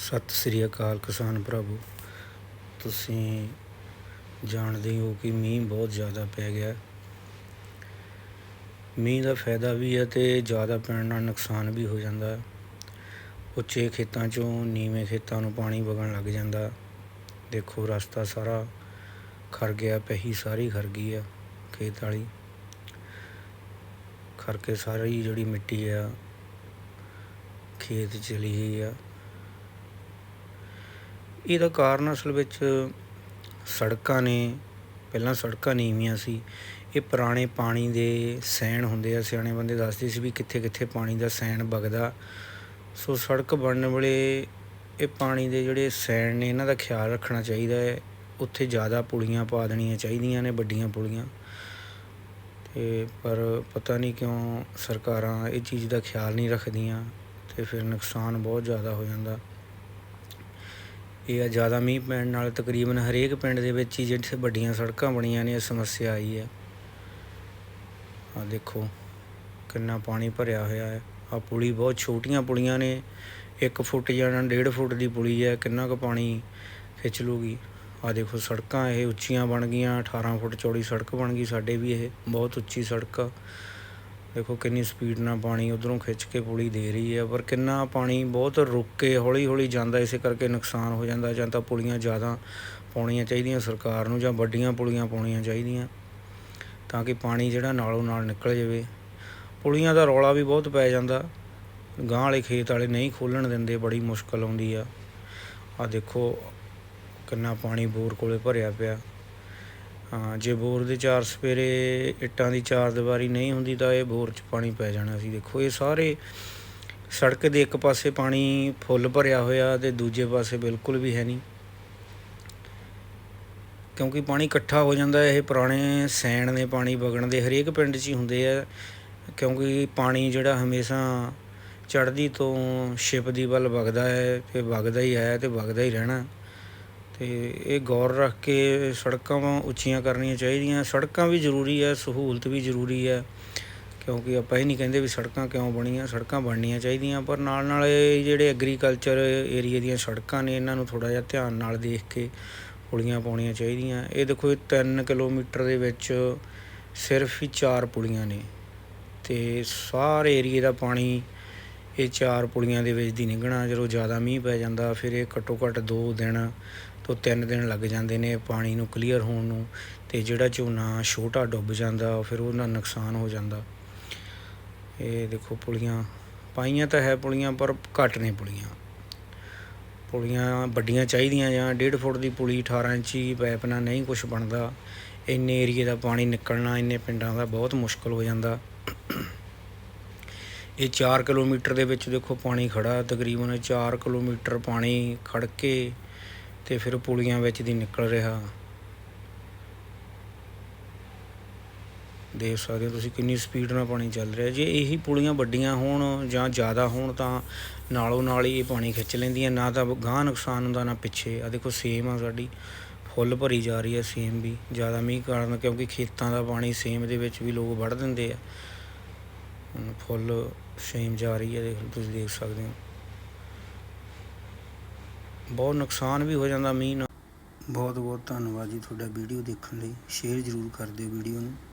ਸਤਿ ਸ੍ਰੀ ਅਕਾਲ ਕਿਸਾਨ ਭਰਾਵੋ ਤੁਸੀਂ ਜਾਣਦੇ ਹੋ ਕਿ ਮੀਂਹ ਬਹੁਤ ਜ਼ਿਆਦਾ ਪੈ ਗਿਆ। ਮੀਂਹ ਦਾ ਫਾਇਦਾ ਵੀ ਹੈ ਤੇ ਜ਼ਿਆਦਾ ਪੈਣ ਨਾਲ ਨੁਕਸਾਨ ਵੀ ਹੋ ਜਾਂਦਾ। ਹੈ। ਉੱਚੇ ਖੇਤਾਂ ਚੋਂ ਨੀਵੇਂ ਖੇਤਾਂ ਨੂੰ ਪਾਣੀ ਵਗਣ ਲੱਗ ਜਾਂਦਾ। ਦੇਖੋ, ਰਸਤਾ ਸਾਰਾ ਖਰ ਗਿਆ, ਪਹੀ ਸਾਰੀ ਖਰ ਗਈ ਆ ਖੇਤ ਵਾਲੀ। ਖਰ ਕੇ ਸਾਰੀ ਜਿਹੜੀ ਮਿੱਟੀ ਆ, ਖੇਤ ਚਲੀ ਗਈ ਆ। ਇਹਦਾ ਕਾਰਨ ਅਸਲ ਵਿੱਚ ਸੜਕਾਂ ਨੇ, ਪਹਿਲਾਂ ਸੜਕਾਂ ਨੀਵੀਆਂ ਸੀ, ਇਹ ਪੁਰਾਣੇ ਪਾਣੀ ਦੇ ਸੈਣ ਹੁੰਦੇ ਆ, ਸਿਆਣੇ ਬੰਦੇ ਦੱਸਦੇ ਸੀ ਵੀ ਕਿੱਥੇ ਕਿੱਥੇ ਪਾਣੀ ਦਾ ਸੈਣ ਵਗਦਾ। ਸੋ ਸੜਕ ਬਣਨ ਵੇਲੇ ਇਹ ਪਾਣੀ ਦੇ ਜਿਹੜੇ ਸੈਣ ਨੇ, ਇਹਨਾਂ ਦਾ ਖਿਆਲ ਰੱਖਣਾ ਚਾਹੀਦਾ ਹੈ। ਉੱਥੇ ਜ਼ਿਆਦਾ ਪੁਲੀਆਂ ਪਾ ਦੇਣੀਆਂ ਚਾਹੀਦੀਆਂ ਨੇ, ਵੱਡੀਆਂ ਪੁਲੀਆਂ। ਤੇ ਪਰ ਪਤਾ ਨਹੀਂ ਕਿਉਂ ਸਰਕਾਰਾਂ ਇਹ ਚੀਜ਼ ਦਾ ਖਿਆਲ ਨਹੀਂ ਰੱਖਦੀਆਂ ਤੇ ਫਿਰ ਨੁਕਸਾਨ ਬਹੁਤ ਜ਼ਿਆਦਾ ਹੋ ਜਾਂਦਾ। ਇਹ ਆ, ਜ਼ਿਆਦਾ ਮੀਂਹ ਪੈਣ ਨਾਲ ਤਕਰੀਬਨ ਹਰੇਕ ਪਿੰਡ ਦੇ ਵਿੱਚ ਹੀ ਜਿੱਥੇ ਵੱਡੀਆਂ ਸੜਕਾਂ ਬਣੀਆਂ ਨੇ, ਇਹ ਸਮੱਸਿਆ ਆਈ ਹੈ। ਆ ਦੇਖੋ, ਕਿੰਨਾ ਪਾਣੀ ਭਰਿਆ ਹੋਇਆ ਹੈ। ਆ ਪੁਲੀ ਬਹੁਤ ਛੋਟੀਆਂ ਪੁਲੀਆਂ ਨੇ 1 ਫੁੱਟ ਜਾਂ 1.5 ਫੁੱਟ ਦੀ ਪੁਲੀ ਹੈ, ਕਿੰਨਾ ਕੁ ਪਾਣੀ ਖਿੱਚ ਲੂਗੀ। ਆ ਦੇਖੋ, ਸੜਕਾਂ ਇਹ ਉੱਚੀਆਂ ਬਣ ਗਈਆਂ 18 ਫੁੱਟ ਚੌੜੀ ਸੜਕ ਬਣ ਗਈ, ਸਾਡੇ ਵੀ ਇਹ ਬਹੁਤ ਉੱਚੀ ਸੜਕ ਆ। ਦੇਖੋ ਕਿੰਨੀ ਸਪੀਡ ਨਾਲ ਪਾਣੀ ਉਧਰੋਂ ਖਿੱਚ ਕੇ ਪੁਲੀ ਦੇ ਰਹੀ ਹੈ, ਪਰ ਕਿੰਨਾ ਪਾਣੀ ਬਹੁਤ ਰੁੱਕ ਕੇ ਹੌਲੀ ਹੌਲੀ ਜਾਂਦਾ, ਇਸੇ ਕਰਕੇ ਨੁਕਸਾਨ ਹੋ ਜਾਂਦਾ, ਜਾਂ ਤਾਂ ਪੁਲੀਆਂ ਜ਼ਿਆਦਾ ਪਾਉਣੀਆਂ ਚਾਹੀਦੀਆਂ, ਸਰਕਾਰ ਨੂੰ ਜਾਂ ਵੱਡੀਆਂ ਪੁਲੀਆਂ ਪਾਉਣੀਆਂ ਚਾਹੀਦੀਆਂ, ਤਾਂ ਕਿ ਪਾਣੀ ਜਿਹੜਾ ਨਾਲੋਂ ਨਾਲ ਨਿਕਲ ਜਾਵੇ। ਪੁਲੀਆਂ ਦਾ ਰੌਲਾ ਵੀ ਬਹੁਤ ਪੈ ਜਾਂਦਾ ਗਾਂ ਵਾਲੇ ਖੇਤ ਵਾਲੇ ਨਹੀਂ ਖੋਲਣ ਦਿੰਦੇ, ਬੜੀ ਮੁਸ਼ਕਲ ਆਉਂਦੀ ਆ। ਆ ਦੇਖੋ ਕਿੰਨਾ ਪਾਣੀ ਬੋਰ ਕੋਲੇ ਭਰਿਆ ਪਿਆ। ਹਾਂ, ਜੇ ਬੋਰ ਦੇ ਚਾਰ ਸਪੇਰੇ ਇੱਟਾਂ ਦੀ ਚਾਰ ਦੀਵਾਰੀ ਨਹੀਂ ਹੁੰਦੀ ਤਾਂ ਇਹ ਬੋਰ 'ਚ ਪਾਣੀ ਪੈ ਜਾਣਾ ਸੀ। ਦੇਖੋ, ਇਹ ਸਾਰੇ ਸੜਕ ਦੇ ਇੱਕ ਪਾਸੇ ਪਾਣੀ ਫੁੱਲ ਭਰਿਆ ਹੋਇਆ ਤੇ ਦੂਜੇ ਪਾਸੇ ਬਿਲਕੁਲ ਵੀ ਹੈ ਨਹੀਂ। ਕਿਉਂਕਿ ਪਾਣੀ ਇਕੱਠਾ ਹੋ ਜਾਂਦਾ, ਇਹ ਪੁਰਾਣੇ ਸੈਣ ਨੇ ਪਾਣੀ ਵਗਣ ਦੇ ਹਰੇਕ ਪਿੰਡ 'ਚ ਹੀ ਹੁੰਦੇ ਆ। ਕਿਉਂਕਿ ਪਾਣੀ ਜਿਹੜਾ ਹਮੇਸ਼ਾ ਚੜ੍ਹਦੀ ਤੋਂ ਛਿਪ ਦੀ ਵੱਲ ਵਗਦਾ ਹੈ ਤੇ ਵਗਦਾ ਹੀ ਆਇਆ ਤੇ ਵਗਦਾ ਹੀ ਰਹਿਣਾ। ਤੇ ਇਹ ਗੌਰ ਰੱਖ ਕੇ ਸੜਕਾਂ ਉੱਚੀਆਂ ਕਰਨੀਆਂ ਚਾਹੀਦੀਆਂ। ਸੜਕਾਂ ਵੀ ਜ਼ਰੂਰੀ ਹੈ ਸਹੂਲਤ ਵੀ ਜ਼ਰੂਰੀ ਹੈ ਕਿਉਂਕਿ ਆਪਾਂ ਇਹ ਨਹੀਂ ਕਹਿੰਦੇ ਵੀ ਸੜਕਾਂ ਕਿਉਂ ਬਣੀਆਂ, ਸੜਕਾਂ ਬਣਨੀਆਂ ਚਾਹੀਦੀਆਂ, ਪਰ ਨਾਲ ਨਾਲ ਇਹ ਜਿਹੜੇ ਐਗਰੀਕਲਚਰ ਏਰੀਆ ਦੀਆਂ ਸੜਕਾਂ ਨੇ, ਇਹਨਾਂ ਨੂੰ ਥੋੜਾ ਜਿਹਾ ਧਿਆਨ ਨਾਲ ਦੇਖ ਕੇ ਪੁਲੀਆਂ ਪਾਉਣੀਆਂ ਚਾਹੀਦੀਆਂ। ਇਹ ਦੇਖੋ, ਇਹ 3 ਕਿਲੋਮੀਟਰ ਦੇ ਵਿੱਚ ਸਿਰਫ ਹੀ 4 ਪੁਲੀਆਂ ਨੇ ਤੇ ਸਾਰੇ ਏਰੀਏ ਦਾ ਪਾਣੀ ਇਹ ਚਾਰ ਪੁਲੀਆਂ ਦੇ ਵਿੱਚ ਦੀ ਨਿਕਲਣਾ ਜਦੋਂ ਜ਼ਿਆਦਾ ਮੀਂਹ ਪੈ ਜਾਂਦਾ, ਫਿਰ ਇਹ ਘੱਟੋ ਘੱਟ 2 ਦਿਨ ਤੋਂ 3 ਦਿਨ ਲੱਗ ਜਾਂਦੇ ਨੇ ਪਾਣੀ ਨੂੰ ਕਲੀਅਰ ਹੋਣ ਨੂੰ ਤੇ ਜਿਹੜਾ ਝੋਨਾ ਛੋਟਾ ਡੁੱਬ ਜਾਂਦਾ, ਫਿਰ ਉਹਦਾ ਨੁਕਸਾਨ ਹੋ ਜਾਂਦਾ। ਇਹ ਦੇਖੋ ਪੁਲੀਆਂ ਪਾਈਆਂ ਤਾਂ ਹੈ ਪੁਲੀਆਂ ਪਰ ਘੱਟ ਨੇ ਪੁਲੀਆਂ ਪੁਲੀਆਂ ਵੱਡੀਆਂ ਚਾਹੀਦੀਆਂ ਜਾਂ 1.5 ਫੁੱਟ ਦੀ ਪੁਲੀ 18 ਇੰਚੀ ਪਾਈਪ ਨਾਲ ਨਹੀਂ ਕੁਝ ਬਣਦਾ। ਇੰਨੇ ਏਰੀਏ ਦਾ ਪਾਣੀ ਨਿਕਲਣਾ, ਇੰਨੇ ਪਿੰਡਾਂ ਦਾ ਬਹੁਤ ਮੁਸ਼ਕਲ ਹੋ ਜਾਂਦਾ। ਇਹ 4 ਕਿਲੋਮੀਟਰ ਦੇ ਵਿੱਚ ਦੇਖੋ ਪਾਣੀ ਖੜਾ, ਤਕਰੀਬਨ 4 ਕਿਲੋਮੀਟਰ ਪਾਣੀ ਖੜ ਕੇ ਤੇ ਫਿਰ ਪੁਲੀਆਂ ਵਿੱਚ ਦੀ ਨਿਕਲ ਰਿਹਾ। ਦੇਖ ਸਕਦੇ ਹੋ ਤੁਸੀਂ ਕਿੰਨੀ ਸਪੀਡ ਨਾਲ ਪਾਣੀ ਚੱਲ ਰਿਹਾ। ਜੇ ਇਹੀ ਪੁਲੀਆਂ ਵੱਡੀਆਂ ਹੋਣ ਜਾਂ ਜ਼ਿਆਦਾ ਹੋਣ ਤਾਂ ਨਾਲੋਂ ਨਾਲ ਹੀ ਇਹ ਪਾਣੀ ਖਿੱਚ ਲੈਂਦੀਆਂ, ਨਾ ਤਾਂ ਗਾਹ ਨੁਕਸਾਨ ਹੁੰਦਾ, ਨਾ ਪਿੱਛੇ। ਆ ਦੇਖੋ ਸੇਮ ਆ ਸਾਡੀ, ਫੁੱਲ ਭਰੀ ਜਾ ਰਹੀ ਹੈ ਸੇਮ ਵੀ, ਜ਼ਿਆਦਾ ਮੀਂਹ ਕਾਰਨ ਕਿਉਂਕਿ ਖੇਤਾਂ ਦਾ ਪਾਣੀ ਸੇਮ ਦੇ ਵਿੱਚ ਵੀ ਲੋਕ ਵੜ ਦਿੰਦੇ ਆ। ਫੁੱਲ ਸੇਮ ਜਾ ਰਹੀ ਹੈ, ਦੇਖ, ਤੁਸੀਂ ਦੇਖ ਸਕਦੇ ਹੋ। ਬਹੁਤ ਨੁਕਸਾਨ ਵੀ ਹੋ ਜਾਂਦਾ ਮੀਂਹ ਨਾਲ। ਬਹੁਤ ਬਹੁਤ ਧੰਨਵਾਦ ਜੀ ਤੁਹਾਡਾ ਵੀਡੀਓ ਦੇਖਣ ਲਈ। ਸ਼ੇਅਰ ਜ਼ਰੂਰ ਕਰ ਦਿਓ ਵੀਡੀਓ ਨੂੰ।